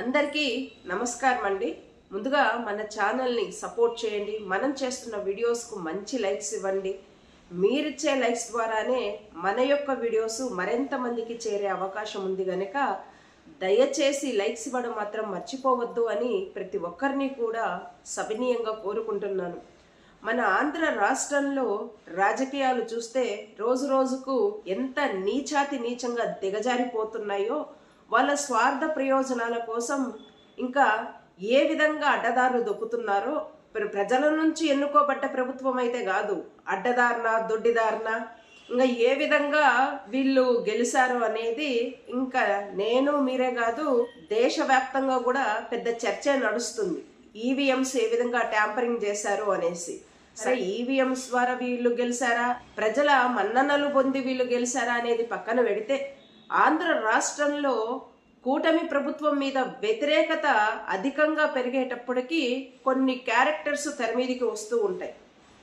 అందరికీ నమస్కారం అండి ముందుగా మన ఛానల్ని సపోర్ట్ చేయండి. మనం చేస్తున్న వీడియోస్కు మంచి లైక్స్ ఇవ్వండి. మీరిచ్చే లైక్స్ ద్వారానే మన యొక్క వీడియోస్ మరింత మందికి చేరే అవకాశం ఉంది కనుక దయచేసి లైక్స్ ఇవ్వడం మాత్రం మర్చిపోవద్దు అని ప్రతి ఒక్కరిని కూడా సవినీయంగా కోరుకుంటున్నాను. మన ఆంధ్ర రాష్ట్రంలో రాజకీయాలు చూస్తే రోజు రోజుకు ఎంత నీచాతి నీచంగా దిగజారిపోతున్నాయో వాళ్ళ స్వార్థ ప్రయోజనాల కోసం ఇంకా ఏ విధంగా అడ్డదారులు దొక్కుతున్నారో ప్ర- ప్రజల నుంచి ఎన్నుకోబడ్డ ప్రభుత్వం అయితే కాదు. అడ్డదారిన దొడ్డిదారిన ఇంకా ఏ విధంగా వీళ్ళు గెలిచారు అనేది ఇంకా నేను మీరే కాదు దేశవ్యాప్తంగా కూడా పెద్ద చర్చ నడుస్తుంది. ఈవీఎంస్ ఏ విధంగా ట్యాంపరింగ్ చేశారు అనేసి. సరే ఈవీఎంస్ ద్వారా వీళ్ళు గెలిచారా ప్రజల మన్ననలు పొంది వీళ్ళు గెలిచారా అనేది పక్కన పెడితే ఆంధ్ర రాష్ట్రంలో కూటమి ప్రభుత్వం మీద వ్యతిరేకత అధికంగా పెరిగేటప్పటికీ కొన్ని క్యారెక్టర్స్ తెరమీదికి వస్తూ ఉంటాయి.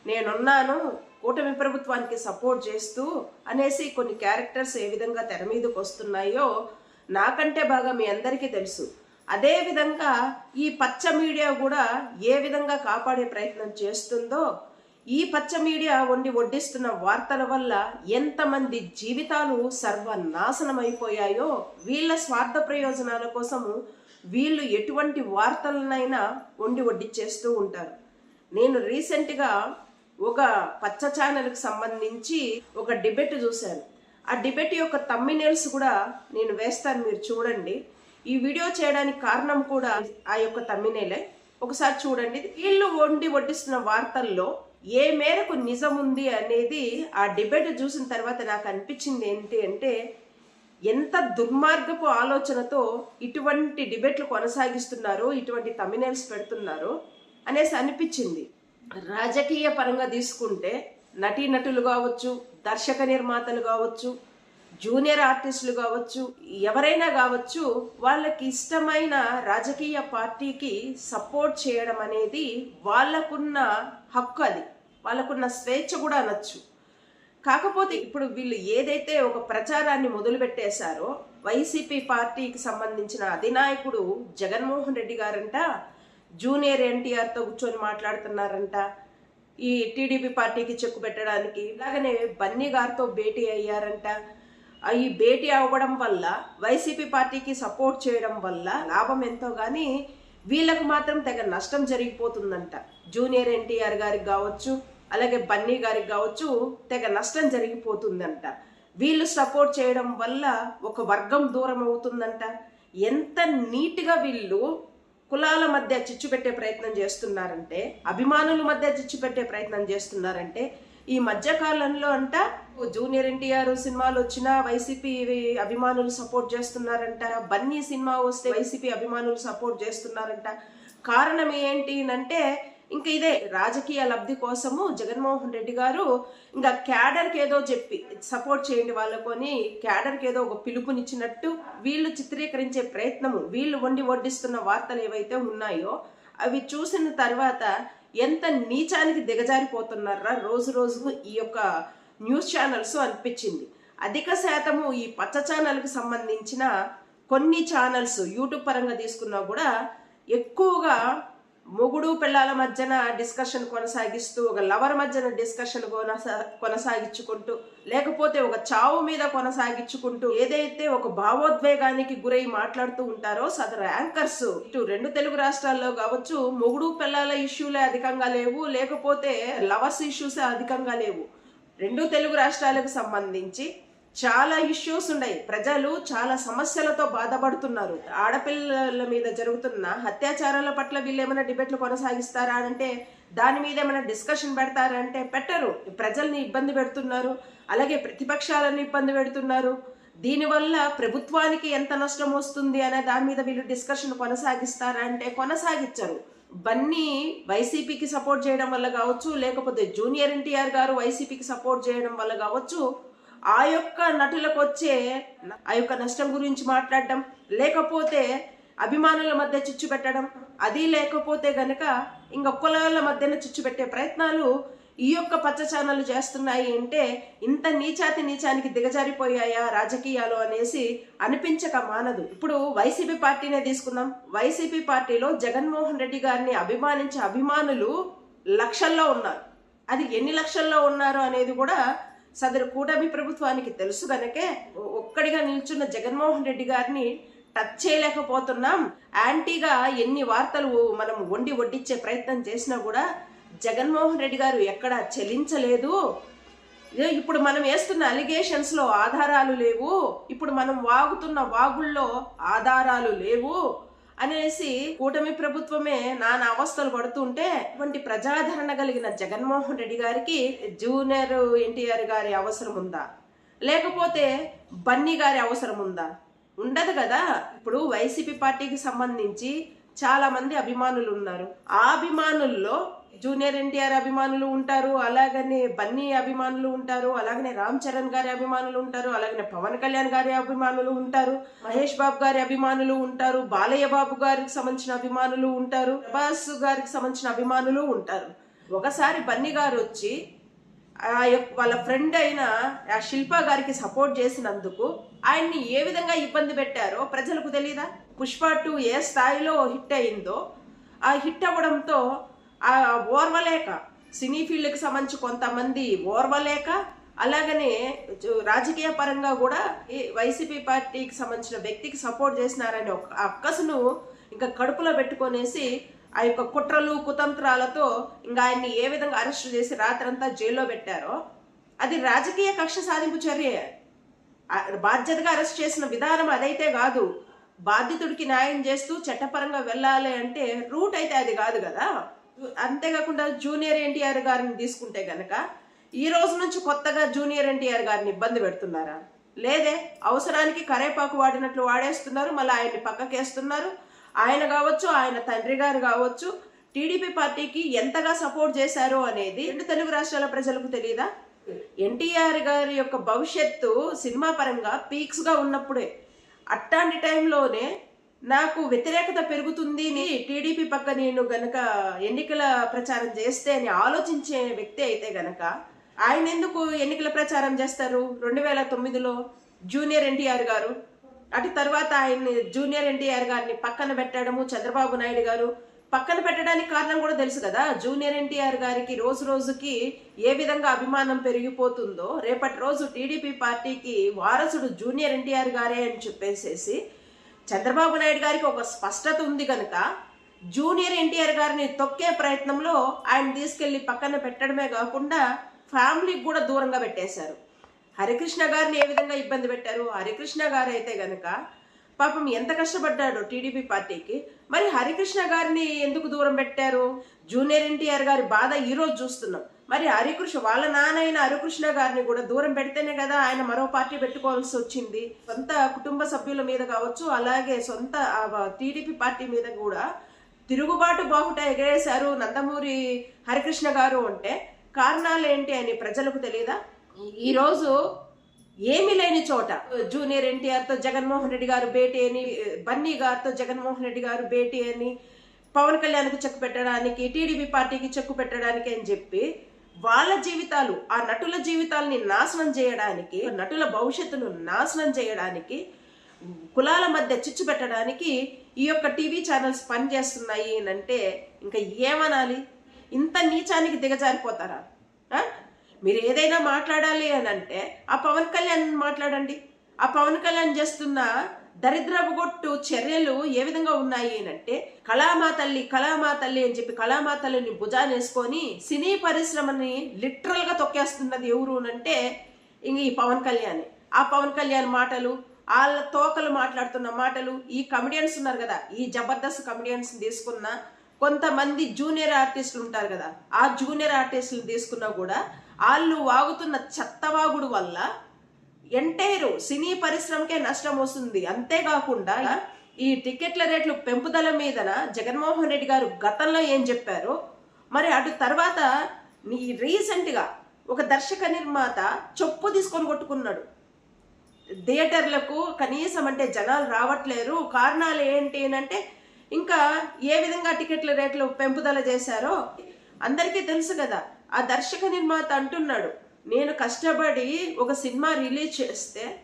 నేనున్నాను కూటమి ప్రభుత్వానికి సపోర్ట్ చేస్తూ అనేసి కొన్ని క్యారెక్టర్స్ ఏ విధంగా తెర మీదకి వస్తున్నాయో నాకంటే బాగా మీ అందరికీ తెలుసు. అదేవిధంగా ఈ పచ్చ మీడియా కూడా ఏ విధంగా కాపాడే ప్రయత్నం చేస్తుందో ఈ పచ్చ మీడియా వండి వడ్డిస్తున్న వార్తల వల్ల ఎంతమంది జీవితాలు సర్వనాశనం అయిపోయాయో వీళ్ళ స్వార్థ ప్రయోజనాల కోసము వీళ్ళు ఎటువంటి వార్తలనైనా వండి వడ్డిచ్చేస్తూ ఉంటారు. నేను రీసెంట్గా ఒక పచ్చ ఛానల్కి సంబంధించి ఒక డిబెట్ చూశాను. ఆ డిబెట్ యొక్క తమ్మినేల్స్ కూడా నేను వేస్తాను మీరు చూడండి. ఈ వీడియో చేయడానికి కారణం కూడా ఆ యొక్క తమ్మినేలే. ఒకసారి చూడండి. వీళ్ళు వండి వడ్డిస్తున్న వార్తల్లో ఏ మేరకు నిజం ఉంది అనేది ఆ డిబేట్ చూసిన తర్వాత నాకు అనిపించింది ఏంటి అంటే ఎంత దుర్మార్గపు ఆలోచనతో ఇటువంటి డిబేట్లు కొనసాగిస్తున్నారు ఇటువంటి తమిళస్ పెడుతున్నారు అనేసి అనిపించింది. రాజకీయ పరంగా తీసుకుంటే నటీనటులు కావచ్చు దర్శక నిర్మాతలు కావచ్చు జూనియర్ ఆర్టిస్టులు కావచ్చు ఎవరైనా కావచ్చు వాళ్ళకి ఇష్టమైన రాజకీయ పార్టీకి సపోర్ట్ చేయడం అనేది వాళ్ళకున్న హక్కు అది. వాళ్ళకున్న స్వేచ్ఛ కూడా అనొచ్చు. కాకపోతే ఇప్పుడు వీళ్ళు ఏదైతే ఒక ప్రచారాన్ని మొదలుపెట్టేశారో వైసీపీ పార్టీకి సంబంధించిన అధినాయకుడు జగన్మోహన్ రెడ్డి గారంట జూనియర్ ఎన్టీఆర్తో కూర్చొని మాట్లాడుతున్నారంట ఈ టీడీపీ పార్టీకి చెక్కు పెట్టడానికి. ఇలాగనే బన్నీ గారితో భేటీ అయ్యారంట. ఈ భేటీ అవ్వడం వల్ల వైసీపీ పార్టీకి సపోర్ట్ చేయడం వల్ల లాభం ఎంతో కానీ వీళ్ళకు మాత్రం తెగ నష్టం జరిగిపోతుందంట. జూనియర్ ఎన్టీఆర్ గారికి కావచ్చు అలాగే బన్నీ గారికి కావచ్చు తెగ నష్టం జరిగిపోతుందంట. వీళ్ళు సపోర్ట్ చేయడం వల్ల ఒక వర్గం దూరం అవుతుందంట. ఎంత నీట్గా వీళ్ళు కులాల మధ్య చిచ్చు పెట్టే ప్రయత్నం చేస్తున్నారంటే అభిమానుల మధ్య చిచ్చు పెట్టే ప్రయత్నం చేస్తున్నారంటే ఈ మధ్య కాలంలో అంట జూనియర్ ఎన్టీఆర్ సినిమాలు వచ్చినా వైసీపీ అభిమానులు సపోర్ట్ చేస్తున్నారంట. బన్నీ సినిమా వస్తే వైసీపీ అభిమానులు సపోర్ట్ చేస్తున్నారంట. కారణం ఏంటి అంటే ఇంకా ఇదే రాజకీయ లబ్ధి కోసము జగన్మోహన్ రెడ్డి గారు ఇంకా క్యాడర్కి ఏదో చెప్పి సపోర్ట్ చేయండి వాళ్ళకు అని క్యాడర్కి ఏదో ఒక పిలుపునిచ్చినట్టు వీళ్ళు చిత్రీకరించే ప్రయత్నము వీళ్ళు వండి వడ్డిస్తున్న వార్తలు ఏవైతే ఉన్నాయో అవి చూసిన తర్వాత ఎంత నీచానికి దిగజారిపోతున్నారా రోజు రోజు ఈ యొక్క న్యూస్ ఛానల్స్ అనిపించింది. అధిక శాతము ఈ పచ్చ ఛానల్కి సంబంధించిన కొన్ని ఛానల్స్ యూట్యూబ్ పరంగా తీసుకున్నా కూడా ఎక్కువగా మొగుడు పిల్లల మధ్యన డిస్కషన్ కొనసాగిస్తూ ఒక లవర్ మధ్యన డిస్కషన్ కొనసా కొనసాగించుకుంటూ లేకపోతే ఒక చావు మీద కొనసాగించుకుంటూ ఏదైతే ఒక భావోద్వేగానికి గురై మాట్లాడుతూ ఉంటారో సదరు యాంకర్స్ ఇటు రెండు తెలుగు రాష్ట్రాల్లో కావచ్చు మొగుడు పిల్లల ఇష్యూలే అధికంగా లేవు లేకపోతే లవర్స్ ఇష్యూసే అధికంగా లేవు. రెండు తెలుగు రాష్ట్రాలకు సంబంధించి చాలా ఇష్యూస్ ఉన్నాయి. ప్రజలు చాలా సమస్యలతో బాధపడుతున్నారు. ఆడపిల్లల మీద జరుగుతున్న అత్యాచారాల పట్ల వీళ్ళు ఏమైనా డిబేట్లు కొనసాగిస్తారా అంటే దాని మీద ఏమైనా డిస్కషన్ పెడతారా అంటే పెట్టరు. ప్రజల్ని ఇబ్బంది పెడుతున్నారు. అలాగే ప్రతిపక్షాలను ఇబ్బంది పెడుతున్నారు. దీనివల్ల ప్రభుత్వానికి ఎంత నష్టం వస్తుంది అనే దాని మీద వీళ్ళు డిస్కషన్ కొనసాగిస్తారా అంటే కొనసాగించరు. బన్నీ వైసీపీకి సపోర్ట్ చేయడం వల్ల కావచ్చు లేకపోతే జూనియర్ ఎన్టీఆర్ గారు వైసీపీకి సపోర్ట్ చేయడం వల్ల కావచ్చు ఆ యొక్క నటులకు వచ్చే ఆ యొక్క నష్టం గురించి మాట్లాడడం లేకపోతే అభిమానుల మధ్య చిచ్చు పెట్టడం అది లేకపోతే గనక ఇంకొకళ్ళ కులాల మధ్యన చిచ్చు పెట్టే ప్రయత్నాలు ఈ యొక్క పచ్చ ఛానళ్ళు చేస్తున్నాయి అంటే ఇంత నీచాతి నీచానికి దిగజారిపోయాయా రాజకీయాలు అనేసి అనిపించక మానదు. ఇప్పుడు వైసీపీ పార్టీనే తీసుకుందాం. వైసీపీ పార్టీలో జగన్మోహన్ రెడ్డి గారిని అభిమానించే అభిమానులు లక్షల్లో ఉన్నారు. అది ఎన్ని లక్షల్లో ఉన్నారు అనేది కూడా సదరు కూటమి ప్రభుత్వానికి తెలుసు గనకే ఒక్కడిగా నిల్చున్న జగన్మోహన్ రెడ్డి గారిని టచ్ చేయలేకపోతున్నాం. యాంటీగా ఎన్ని వార్తలు మనం వండి వడ్డించే ప్రయత్నం చేసినా కూడా జగన్మోహన్ రెడ్డి గారు ఎక్కడ చెలించలేదు. ఇప్పుడు మనం వేస్తున్న అలిగేషన్స్లో ఆధారాలు లేవు. ఇప్పుడు మనం వాగుతున్న వాగుల్లో ఆధారాలు లేవు. అనేసి కూటమి ప్రభుత్వమే నానా అవస్థలు పడుతుంటే ఇటువంటి ప్రజాదరణ కలిగిన జగన్మోహన్ రెడ్డి గారికి జూనియర్ ఎన్టీఆర్ గారి అవసరం ఉందా? లేకపోతే బన్నీ గారి అవసరం ఉందా? ఉండదు కదా. ఇప్పుడు వైసీపీ పార్టీకి సంబంధించి చాలా మంది అభిమానులు ఉన్నారు. ఆ అభిమానుల్లో జూనియర్ ఎన్టీఆర్ అభిమానులు ఉంటారు అలాగనే బన్నీ అభిమానులు ఉంటారు అలాగనే రామ్ చరణ్ గారి అభిమానులు ఉంటారు అలాగనే పవన్ కళ్యాణ్ గారి అభిమానులు ఉంటారు మహేష్ బాబు గారి అభిమానులు ఉంటారు బాలయ్య బాబు గారికి సంబంధించిన అభిమానులు ఉంటారు ప్రభాస్ గారికి సంబంధించిన అభిమానులు ఉంటారు. ఒకసారి బన్నీ గారు వచ్చి ఆ యొక్క వాళ్ళ ఫ్రెండ్ అయిన ఆ శిల్ప గారికి సపోర్ట్ చేసినందుకు ఆయన్ని ఏ విధంగా ఇబ్బంది పెట్టారో ప్రజలకు తెలీదా? పుష్ప టూ ఏ స్థాయిలో హిట్ అయిందో ఆ హిట్ అవ్వడంతో ఓర్వలేక సినీ ఫీల్డ్కి సంబంధించి కొంతమంది ఓర్వలేక అలాగనే రాజకీయ పరంగా కూడా ఈ వైసీపీ పార్టీకి సంబంధించిన వ్యక్తికి సపోర్ట్ చేసినారనే ఒక అక్కసును ఇంకా కడుపులో పెట్టుకొనేసి ఆ యొక్క కుట్రలు కుతంత్రాలతో ఇంకా ఆయన్ని ఏ విధంగా అరెస్ట్ చేసి రాత్రంతా జైల్లో పెట్టారో అది రాజకీయ కక్ష సాధింపు చర్య. బాధ్యతగా అరెస్ట్ చేసిన విధానం అదైతే కాదు. బాధితుడికి న్యాయం చేస్తూ చట్టపరంగా వెళ్ళాలి అంటే రూట్ అయితే అది కాదు కదా. అంతేకాకుండా జూనియర్ ఎన్టీఆర్ గారిని తీసుకుంటే గనక ఈ రోజు నుంచి కొత్తగా జూనియర్ ఎన్టీఆర్ గారిని ఇబ్బంది పెడుతున్నారా? లేదే అవసరానికి కరేపాకు వాడినట్లు వాడేస్తున్నారు మళ్ళీ ఆయన్ని పక్కకేస్తున్నారు. ఆయన కావచ్చు ఆయన తండ్రి గారు కావచ్చు టీడీపీ పార్టీకి ఎంతగా సపోర్ట్ చేశారు అనేది రెండు తెలుగు రాష్ట్రాల ప్రజలకు తెలియదా ఎన్టీఆర్ గారి యొక్క భవిష్యత్తు సినిమా పరంగా పీక్స్గా ఉన్నప్పుడే అట్లాంటి టైంలోనే నాకు వ్యతిరేకత పెరుగుతుంది టీడీపీ పక్క నేను గనక ఎన్నికల ప్రచారం చేస్తే అని ఆలోచించే వ్యక్తి అయితే గనక ఆయన ఎందుకు ఎన్నికల ప్రచారం చేస్తారు? రెండు వేల తొమ్మిదిలో జూనియర్ ఎన్టీఆర్ గారు అటు తర్వాత ఆయన్ని జూనియర్ ఎన్టీఆర్ గారిని పక్కన పెట్టడము చంద్రబాబు నాయుడు గారు పక్కన పెట్టడానికి కారణం కూడా తెలుసు కదా. జూనియర్ ఎన్టీఆర్ గారికి రోజు రోజుకి ఏ విధంగా అభిమానం పెరిగిపోతుందో రేపటి రోజు టీడీపీ పార్టీకి వారసుడు జూనియర్ ఎన్టీఆర్ గారే అని చెప్పేసేసి చంద్రబాబు నాయుడు గారికి ఒక స్పష్టత ఉంది కనుక జూనియర్ ఎన్టీఆర్ గారిని తొక్కే ప్రయత్నంలో ఆయన తీసుకెళ్ళి పక్కన పెట్టడమే కాకుండా ఫ్యామిలీకి కూడా దూరంగా పెట్టేశారు. హరికృష్ణ గారిని ఏ విధంగా ఇబ్బంది పెట్టారు? హరికృష్ణ గారు అయితే గనక పాపం ఎంత కష్టపడ్డాడు టీడీపీ పార్టీకి. మరి హరికృష్ణ గారిని ఎందుకు దూరం పెట్టారు? జూనియర్ ఎన్టీఆర్ గారి బాధ ఈరోజు చూస్తున్నాం. మరి హరికృష్ణ వాళ్ళ నాన్నైన హరికృష్ణ గారిని కూడా దూరం పెడితేనే కదా ఆయన మరో పార్టీ పెట్టుకోవాల్సి వచ్చింది. సొంత కుటుంబ సభ్యుల మీద కావచ్చు అలాగే సొంత టీడీపీ పార్టీ మీద కూడా తిరుగుబాటు బాహుట ఎగరేశారు నందమూరి హరికృష్ణ గారు అంటే. కారణాలు ఏంటి అని ప్రజలకు తెలియదా ఈరోజు ఏమీ లేని చోట జూనియర్ ఎన్టీఆర్తో జగన్మోహన్ రెడ్డి గారు భేటీ అని బన్నీ గారితో జగన్మోహన్ రెడ్డి గారు భేటీ అని పవన్ కళ్యాణ్కు చెక్కు పెట్టడానికి టీడీపీ పార్టీకి చెక్కు పెట్టడానికి అని చెప్పి వాళ్ళ జీవితాలు ఆ నటుల జీవితాలని నాశనం చేయడానికి నటుల భవిష్యత్తును నాశనం చేయడానికి కులాల మధ్య చిచ్చు పెట్టడానికి ఈ యొక్క టీవీ ఛానల్స్ పనిచేస్తున్నాయి అని అంటే ఇంకా ఏమనాలి? ఇంత నీచానికి దిగజారిపోతారా? మీరు ఏదైనా మాట్లాడాలి అని అంటే ఆ పవన్ కళ్యాణ్ మాట్లాడండి. ఆ పవన్ కళ్యాణ్ చేస్తున్న దరిద్రపు గొట్టు చర్యలు ఏ విధంగా ఉన్నాయి అంటే కళామా తల్లి కళామా తల్లి అని చెప్పి కళామా తల్లిని భుజానేసుకొని సినీ పరిశ్రమని లిటరల్గా తొక్కేస్తున్నది ఎవరు అంటే ఇంక ఈ పవన్ కళ్యాణ్. ఆ పవన్ కళ్యాణ్ మాటలు వాళ్ళ తోకలు మాట్లాడుతున్న మాటలు ఈ కమెడియన్స్ ఉన్నారు కదా ఈ జబర్దస్త్ కమెడియన్స్ తీసుకున్న కొంతమంది జూనియర్ ఆర్టిస్టులు ఉంటారు కదా ఆ జూనియర్ ఆర్టిస్టులు తీసుకున్నా కూడా వాళ్ళు వాగుతున్న చెత్తవాగుడు వల్ల ఎంటైర్ సినీ పరిశ్రమకే నష్టం వస్తుంది. అంతేకాకుండా ఈ టికెట్ల రేట్లు పెంపుదల మీదన జగన్మోహన్ రెడ్డి గారు గతంలో ఏం చెప్పారు? మరి అటు తర్వాత ఈ రీసెంట్గా ఒక దర్శక నిర్మాత చొప్పు తీసుకొని కొట్టుకున్నాడు. థియేటర్లకు కనీసం అంటే జనాలు రావట్లేరు. కారణాలు ఏంటి అంటే ఇంకా ఏ విధంగా టికెట్ల రేట్లు పెంపుదల చేశారో అందరికీ తెలుసు కదా. ఆ దర్శక నిర్మాత అంటున్నాడు. నేను కష్టపడి ఒక సినిమా రిలీజ్ చేస్తే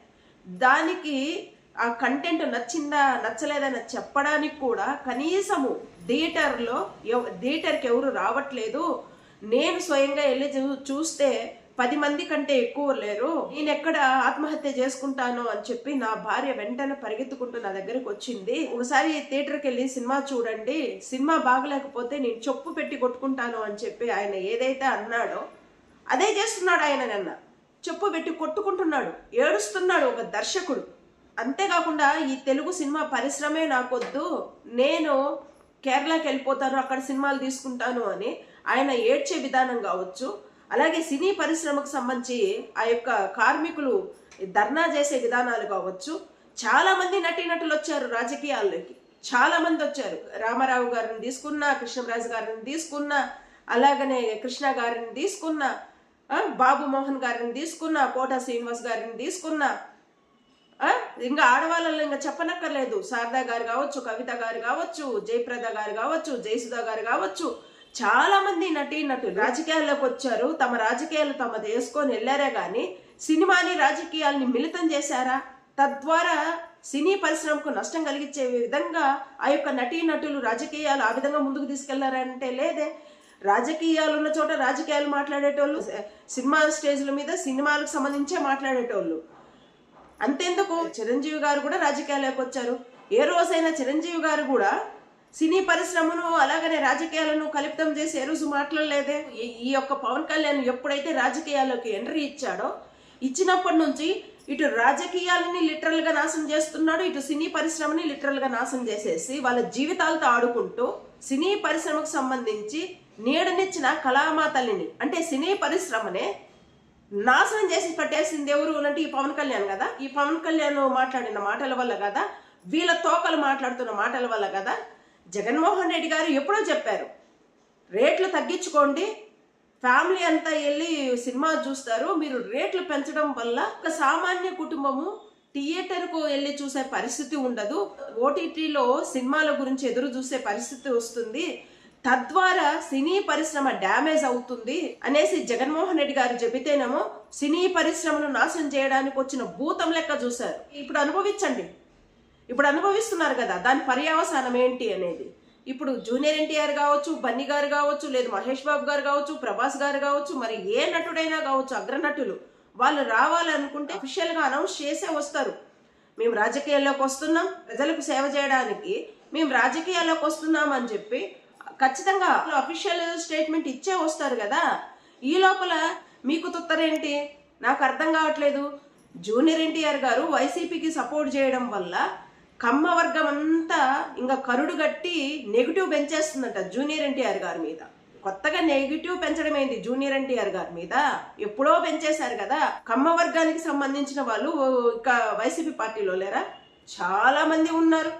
దానికి ఆ కంటెంట్ నచ్చిందా నచ్చలేదని చెప్పడానికి కూడా కనీసము థియేటర్లో ఎవ- థియేటర్కి ఎవరు రావట్లేదు. నేను స్వయంగా వెళ్ళి చూ- చూస్తే పది మంది కంటే ఎక్కువ లేరు. నేను ఎక్కడ ఆత్మహత్య చేసుకుంటాను అని చెప్పి నా భార్య వెంటనే పరిగెత్తుకుంటూ నా దగ్గరికి వచ్చింది. ఒకసారి థియేటర్కి వెళ్ళి సినిమా చూడండి సినిమా బాగలేకపోతే నేను చెప్పు పెట్టి కొట్టుకుంటాను అని చెప్పి ఆయన ఏదైతే అన్నాడో అదే చేస్తున్నాడు ఆయన నిన్న. చెప్పు పెట్టి కొట్టుకుంటున్నాడు ఏడుస్తున్నాడు ఒక దర్శకుడు. అంతేకాకుండా ఈ తెలుగు సినిమా పరిశ్రమే నాకొద్దు నేను కేరళకి వెళ్ళిపోతాను అక్కడ సినిమాలు తీసుకుంటాను అని ఆయన ఏడ్చే విధానం కావచ్చు. అలాగే సినీ పరిశ్రమకు సంబంధించి ఆ యొక్క కార్మికులు ధర్నా చేసే విధానాలు కావచ్చు. చాలామంది నటీనటులు వచ్చారు రాజకీయాల్లోకి. చాలామంది వచ్చారు. రామారావు గారిని తీసుకున్నా కృష్ణరాజు గారిని తీసుకున్నా అలాగనే కృష్ణ గారిని తీసుకున్నా బాబు మోహన్ గారిని తీసుకున్నా కోట శ్రీనివాస్ గారిని తీసుకున్నా. ఆ, ఇంకా ఆడవాళ్ళలో ఇంకా చెప్పనక్కర్లేదు. శారదా గారు కావచ్చు కవిత గారు కావచ్చు జయప్రద గారు కావచ్చు జయసుధ గారు కావచ్చు. చాలా మంది నటీ నటులు రాజకీయాల్లోకి వచ్చారు. తమ రాజకీయాలు తమ చేసుకొని వెళ్ళారే కానీ సినిమాని రాజకీయాల్ని మిళితం చేశారా? తద్వారా సినీ పరిశ్రమకు నష్టం కలిగించే విధంగా ఆ యొక్క నటీ నటులు రాజకీయాలు ఆ విధంగా ముందుకు తీసుకెళ్ళారంటే లేదే. రాజకీయాలు ఉన్న చోట రాజకీయాలు మాట్లాడేటోళ్ళు సినిమా స్టేజ్ల మీద సినిమాలకు సంబంధించే మాట్లాడేటోళ్ళు. అంతెందుకు? చిరంజీవి గారు కూడా రాజకీయాల్లోకి వచ్చారు. ఏ రోజైనా చిరంజీవి గారు కూడా సినీ పరిశ్రమను అలాగనే రాజకీయాలను కలుపుతం చేసి ఏ రోజు మాట్లాడలేదే? ఈ- ఈ యొక్క పవన్ కళ్యాణ్ ఎప్పుడైతే రాజకీయాల్లోకి ఎంట్రీ ఇచ్చాడో ఇచ్చినప్పటి నుంచి ఇటు రాజకీయాలని లిటరల్గా నాశనం చేస్తున్నాడు ఇటు సినీ పరిశ్రమని లిటరల్గా నాశనం చేసేసి వాళ్ళ జీవితాలతో ఆడుకుంటూ సినీ పరిశ్రమకు సంబంధించి నీడనిచ్చిన కళామాతల్ని అంటే సినీ పరిశ్రమనే నాశనం చేసి పట్టేసింది ఎవరు అంటే ఈ పవన్ కళ్యాణ్ కదా. ఈ పవన్ కళ్యాణ్ మాట్లాడిన మాటల వల్ల కదా వీళ్ళ తోకలు మాట్లాడుతున్న మాటల వల్ల కదా జగన్మోహన్ రెడ్డి గారు ఎప్పుడో చెప్పారు రేట్లు తగ్గించుకోండి ఫ్యామిలీ అంతా వెళ్ళి సినిమా చూస్తారు. మీరు రేట్లు పెంచడం వల్ల ఒక సామాన్య కుటుంబము థియేటర్కు వెళ్ళి చూసే పరిస్థితి ఉండదు. ఓటీటీలో సినిమాల గురించి ఎదురు చూసే పరిస్థితి వస్తుంది. తద్వారా సినీ పరిశ్రమ డ్యామేజ్ అవుతుంది అనేసి జగన్మోహన్ రెడ్డి గారు చెబితేనేమో సినీ పరిశ్రమను నాశనం చేయడానికి వచ్చిన భూతం లెక్క చూశారు. ఇప్పుడు అనుభవించండి. ఇప్పుడు అనుభవిస్తున్నారు కదా దాని పర్యవసానం ఏంటి అనేది. ఇప్పుడు జూనియర్ ఎన్టీఆర్ కావచ్చు బన్నీ గారు కావచ్చు లేదు మహేష్ బాబు గారు కావచ్చు ప్రభాస్ గారు కావచ్చు మరి ఏ నటుడైనా కావచ్చు అగ్రనటులు వాళ్ళు రావాలనుకుంటే అఫీషియల్గా అనౌన్స్ చేసే వస్తారు. మేము రాజకీయాల్లోకి వస్తున్నాం ప్రజలకు సేవ చేయడానికి మేము రాజకీయాల్లోకి వస్తున్నాం అని చెప్పి ఖచ్చితంగా అఫీషియల్ స్టేట్మెంట్ ఇచ్చే వస్తారు కదా. ఈ లోపల మీకు తుత్తరేంటి? నాకు అర్థం కావట్లేదు. జూనియర్ ఎన్టీఆర్ గారు వైసీపీకి సపోర్ట్ చేయడం వల్ల కమ్మ వర్గం అంతా ఇంకా కరుడు గట్టి నెగిటివ్ పెంచేస్తుందంట జూనియర్ ఎన్టీఆర్ గారి మీద. కొత్తగా నెగిటివ్ పెంచడం ఏంటి జూనియర్ ఎన్టీఆర్ గారి మీద? ఎప్పుడో పెంచేశారు కదా. కమ్మ వర్గానికి సంబంధించిన వాళ్ళు ఇక వైసీపీ పార్టీలో లేరా? చాలా మంది ఉన్నారు.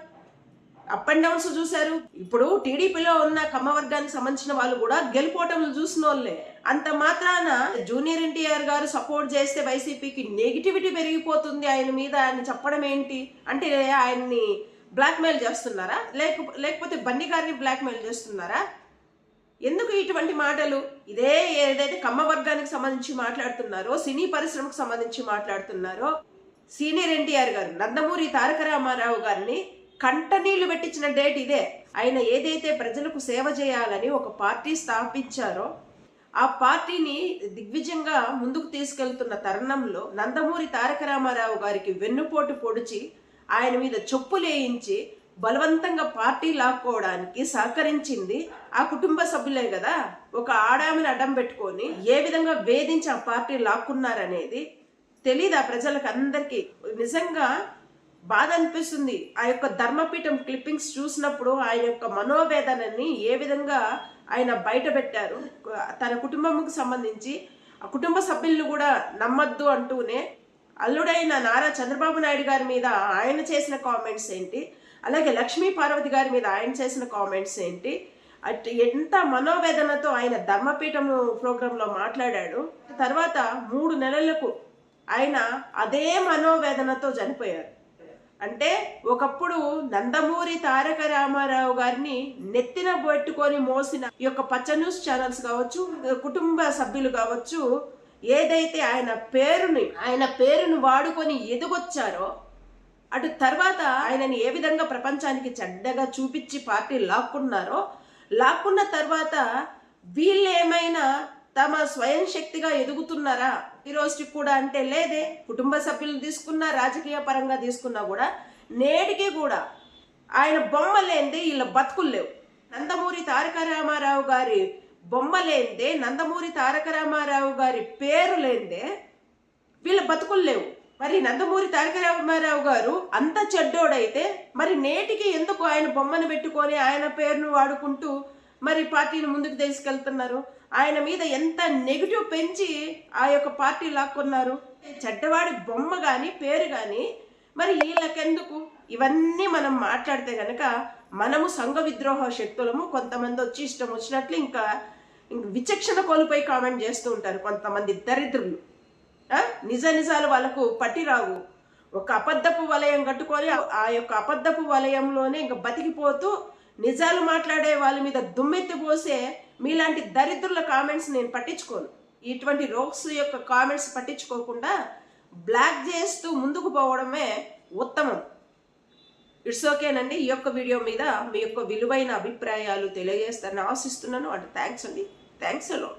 అప్ అండ్ డౌన్స్ చూశారు. ఇప్పుడు టీడీపీలో ఉన్న కమ్మ వర్గానికి సంబంధించిన వాళ్ళు కూడా గెలుపోవటంలు చూసిన వాళ్ళే అంత మాత్రాన జూనియర్ ఎన్టీఆర్ గారు సపోర్ట్ చేస్తే వైసీపీకి నెగిటివిటీ పెరిగిపోతుంది ఆయన మీద. ఆయన చెప్పడం ఏంటి? అంటే ఆయన్ని బ్లాక్మెయిల్ చేస్తున్నారా? లేక లేకపోతే బన్నీ గారిని బ్లాక్మెయిల్ చేస్తున్నారా? ఎందుకు ఇటువంటి మాటలు? ఇదే ఏదైతే కమ్మ వర్గానికి సంబంధించి మాట్లాడుతున్నారో సినీ పరిశ్రమకు సంబంధించి మాట్లాడుతున్నారో సీనియర్ ఎన్టీఆర్ గారు నందమూరి తారక రామారావు గారిని కంటనీళ్ళు పెట్టించిన డేట్ ఇదే. ఆయన ఏదైతే ప్రజలకు సేవ చేయాలని ఒక పార్టీ స్థాపించారో ఆ పార్టీని దిగ్విజయంగా ముందుకు తీసుకెళ్తున్న తరుణంలో నందమూరి తారక రామారావు గారికి వెన్నుపోటు పొడిచి ఆయన మీద చొప్పులేయించి బలవంతంగా పార్టీ లాక్కోవడానికి సహకరించింది ఆ కుటుంబ సభ్యులే కదా. ఒక ఆడామిని అడ్డం పెట్టుకొని ఏ విధంగా వేధించి ఆ పార్టీ లాక్కున్నారనేది తెలీదా ప్రజలకు అందరికీ. నిజంగా బాధ అనిపిస్తుంది. ఆ యొక్క ధర్మపీఠం క్లిప్పింగ్స్ చూసినప్పుడు ఆయన యొక్క మనోవేదనని ఏ విధంగా ఆయన బయట పెట్టారు. తన కుటుంబంకు సంబంధించి ఆ కుటుంబ సభ్యులను కూడా నమ్మద్దు అంటూనే అల్లుడైన నారా చంద్రబాబు నాయుడు గారి మీద ఆయన చేసిన కామెంట్స్ ఏంటి? అలాగే లక్ష్మీ పార్వతి గారి మీద ఆయన చేసిన కామెంట్స్ ఏంటి? అటు ఎంత మనోవేదనతో ఆయన ధర్మపీఠం ప్రోగ్రాంలో మాట్లాడాడు. తర్వాత మూడు నెలలకు ఆయన అదే మనోవేదనతో చనిపోయారు. అంటే ఒకప్పుడు నందమూరి తారక రామారావు గారిని నెత్తిన పెట్టుకొని మోసిన ఈ యొక్క పచ్చ న్యూస్ ఛానల్స్ కావచ్చు కుటుంబ సభ్యులు కావచ్చు ఏదైతే ఆయన పేరుని ఆయన పేరును వాడుకొని ఎదుగొచ్చారో అటు తర్వాత ఆయనని ఏ విధంగా ప్రపంచానికి చెడ్డగా చూపించి పార్టీ లాక్కున్నారో లాక్కున్న తర్వాత వీళ్ళేమైనా తమ స్వయం శక్తిగా ఎదుగుతున్నారా ఈ రోజుకి కూడా అంటే లేదే. కుటుంబ సభ్యులు తీసుకున్నా రాజకీయ పరంగా తీసుకున్నా కూడా నేటికి కూడా ఆయన బొమ్మ లేనిదే వీళ్ళ బతుకులు లేవు. నందమూరి తారక రామారావు గారి బొమ్మ లేనిదే నందమూరి తారక రామారావు గారి పేరు లేనిదే వీళ్ళ బతుకులు లేవు. మరి నందమూరి తారక రామారావు గారు అంత చెడ్డోడైతే మరి నేటికి ఎందుకు ఆయన బొమ్మను పెట్టుకొని ఆయన పేరును వాడుకుంటూ మరి పార్టీని ముందుకు తీసుకెళ్తున్నారు. ఆయన మీద ఎంత నెగిటివ్ పెంచి ఆ యొక్క పార్టీ లాక్కున్నారు. చెడ్డవాడి బొమ్మ కానీ పేరు కానీ మరి వీళ్ళకెందుకు ఇవన్నీ మనం మాట్లాడితే గనక మనము సంఘ విద్రోహ శక్తులము కొంతమంది వచ్చి ఇష్టం వచ్చినట్లు ఇంకా ఇంక విచక్షణ కోల్పోయి కామెంట్ చేస్తూ ఉంటారు కొంతమంది దరిద్రులు. నిజ నిజాలు వాళ్ళకు పట్టిరావు. ఒక అబద్ధపు వలయం కట్టుకొని ఆ- ఆ యొక్క అబద్ధపు వలయంలోనే ఇంకా బతికిపోతూ నిజాలు మాట్లాడే వాళ్ళ మీద దుమ్మెత్తి పోసే మీలాంటి దరిద్రుల కామెంట్స్ నేను పట్టించుకోను. ఇటువంటి రోగ్స్ యొక్క కామెంట్స్ పట్టించుకోకుండా బ్లాక్ చేస్తూ ముందుకు పోవడమే ఉత్తమం. ఇట్స్ ఓకేనండి ఈ యొక్క వీడియో మీద మీ యొక్క విలువైన అభిప్రాయాలు తెలియజేస్తారని ఆశిస్తున్నాను. అంటే థ్యాంక్స్ అండి. థ్యాంక్స్ అలో